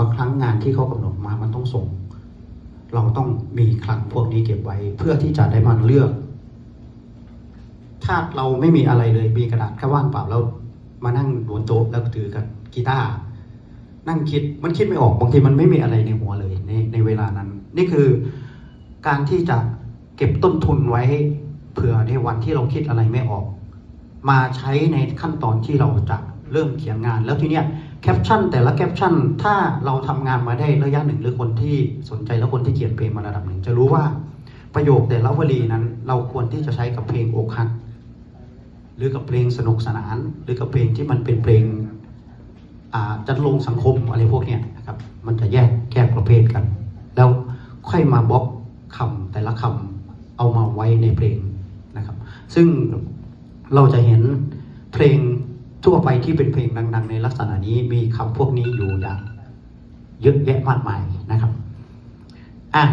บางครั้งงานที่เขากำหนดมามันต้องส่ง เราต้องมีคลังพวกนี้เก็บไว้ เพื่อที่จะได้มาเลือก ถ้าเราไม่มีอะไรเลยมีกระดาษแค่ว่างเปล่าแล้วมานั่งบนโต๊ะแล้วถือกับกีตาร์นั่งคิดมันคิดไม่ออกบางทีมันไม่มีอะไรในหัวเลยในในเวลานั้น นี่คือการที่จะเก็บต้นทุนไว้เผื่อในวันที่เราคิดอะไรไม่ออก มาใช้ในขั้นตอนที่เราจะ เริ่มเขียนงาน แล้วทีเนี้ยแคปชั่นแต่ละแคปชั่นถ้าเราทำงานมาได้ระยะหนึ่งหรือคนที่สนใจแล้วคนที่เขียนเพลงมาระดับหนึ่งจะรู้ว่าประโยคแต่ละวลีนั้น เราควรที่จะใช้กับเพลงอกหักหรือกับเพลงสนุกสนาน หรือกับเพลงที่มันเป็นเพลงจัดลงสังคมอะไรพวกเนี้ยนะครับมันจะแยกแยกประเภทกัน แล้วค่อยมาบล็อกคำแต่ละคำเอามาไว้ในเพลงนะครับ ซึ่งเราจะเห็นเพลง ทั่วไปที่เป็นเพลงดัง ๆ ในลักษณะนี้มีคำพวกนี้อยู่อย่างเยอะแยะมากมายนะครับอะ